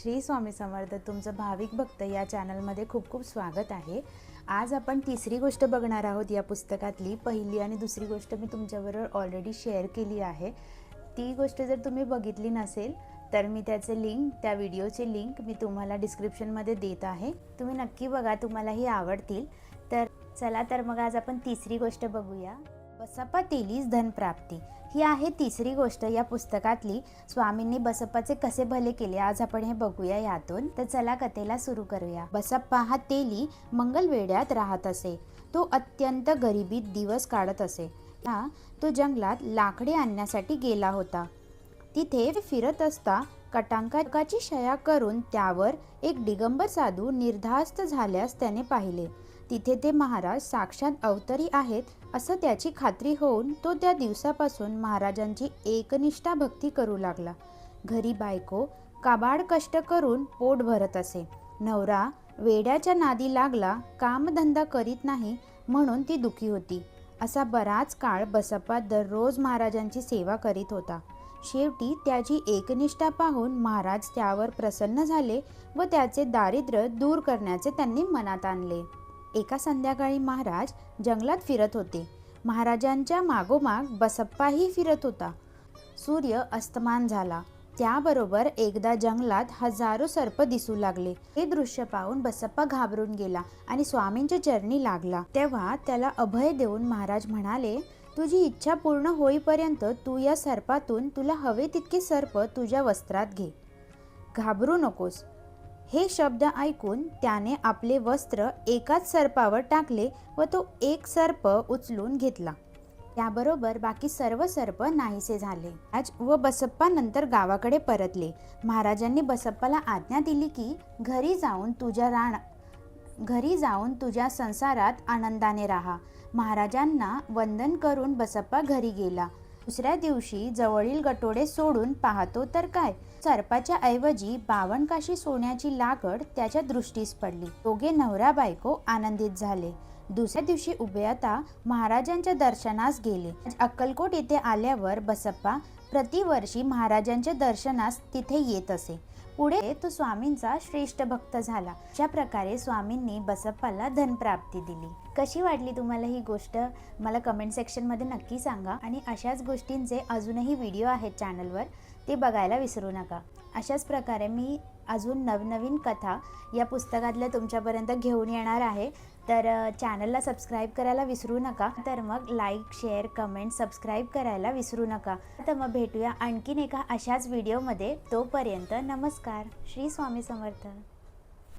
श्री स्वामी समर्थ तुमचं भाविक भक्त या चॅनलमध्ये खूप खूप स्वागत आहे. आज आपण तिसरी गोष्ट बघणार आहोत या पुस्तकातली. पहिली आणि दुसरी गोष्ट मी तुमच्याबरोबर ऑलरेडी शेअर केली आहे. ती गोष्ट जर तुम्ही बघितली नसेल तर मी त्याचे लिंक त्या व्हिडिओचे लिंक मी तुम्हाला डिस्क्रिप्शनमध्ये देत आहे. तुम्ही नक्की बघा तुम्हालाही आवडतील. तर चला तर मग आज आपण तिसरी गोष्ट बघूया. बसप्पा तेलीस धनप्राप्ती. ही आहे तिसरी गोष्ट. या पुस्तकातली स्वामींनी बसप्पाचे कसे भले केले आज आपण हे बघूया यातून. तर चला कथेला सुरू करूया. बसप्पा हा तेली मंगलवेड्यात राहत असे. तो अत्यंत गरिबीत दिवस काढत असे. हा तो जंगलात लाकडे आणण्यासाठी गेला होता. तिथे फिरत असता कटांकाची शया करून त्यावर एक दिगंबर साधू निर्धास्त झाल्यास त्याने पाहिले. तिथे ते महाराज साक्षात अवतरी आहेत असं त्याची खात्री होऊन तो त्या दिवसापासून महाराजांची एकनिष्ठा भक्ती करू लागला. घरी बायको काबाड कष्ट करून पोट भरत असे. नवरा वेड्याच्या नादी लागला कामधंदा करीत नाही म्हणून ती दुखी होती. असा बराच काळ बसप्पा दररोज महाराजांची सेवा करीत होता. शेवटी त्याची एकनिष्ठा पाहून महाराज त्यावर प्रसन्न झाले व त्याचे दारिद्र्य दूर करण्याचे त्यांनी मनात आणले. एका संध्याकाळी महाराज जंगलात फिरत होते. महाराजांच्या मागोमाग बसप्पाही फिरत होता. सूर्य अस्तमान झाला. त्याबरोबर एकदा जंगलात हजारो सर्प दिसू लागले. हे दृश्य पाहून बसप्पा घाबरून गेला आणि स्वामींच्या चरणी लागला. तेव्हा त्याला अभय देऊन महाराज म्हणाले तुझी इच्छा पूर्ण होईपर्यंत तू या सर्पातून तुला हवे तितके सर्प तुझ्या वस्त्रात घे. घाबरू नकोस. हे शब्द ऐकून त्याने आपले वस्त्र एकाच सर्पावर टाकले व तो एक सर्प उचलून घेतला. त्याबरोबर बाकी सर्व सर्प नाहीसे झाले. आज व बसप्पा नंतर गावाकडे परतले. महाराजांनी बसप्पाला आज्ञा दिली की घरी जाऊन तुझ्या राण घरी जाऊन तुझ्या संसारात आनंदाने राहा. महाराजांना वंदन करून बसप्पा घरी गेला. दुसऱ्या दिवशी जवळील गटोडे सोडून पाहतो तर काय? सर्पाच्या ऐवजी बावन काशी सोन्याची लागड त्याच्या दृष्टीस पडली. दोघे नवरा बायको आनंदित झाले. दुसऱ्या दिवशी उभयता महाराजांच्या दर्शनास गेले. अक्कलकोट येथे आल्यावर बसप्पा प्रतिवर्षी महाराजांच्या दर्शनास तिथे येत असे. पुढे तो स्वामींचा श्रेष्ठ भक्त झाला. अशा प्रकारे स्वामींनी बसप्पाला धनप्राप्ती दिली. कशी वाटली तुम्हाला ही गोष्ट? मला कमेंट सेक्शनमध्ये नक्की सांगा. आणि अशाच गोष्टींचे अजूनही व्हिडिओ आहेत चॅनलवर ते बघायला विसरू नका. अशाच प्रकारे मी अजून नवनवीन कथा या पुस्तकातल्या तुमच्यापर्यंत घेऊन येणार आहे. तर चॅनलला सबस्क्राईब करायला विसरू नका. तर मग लाईक शेअर कमेंट सबस्क्राईब करायला विसरू नका. तर मग भेटूया आणखीन एका अशाच व्हिडिओमध्ये. तोपर्यंत नमस्कार. श्री स्वामी समर्थ.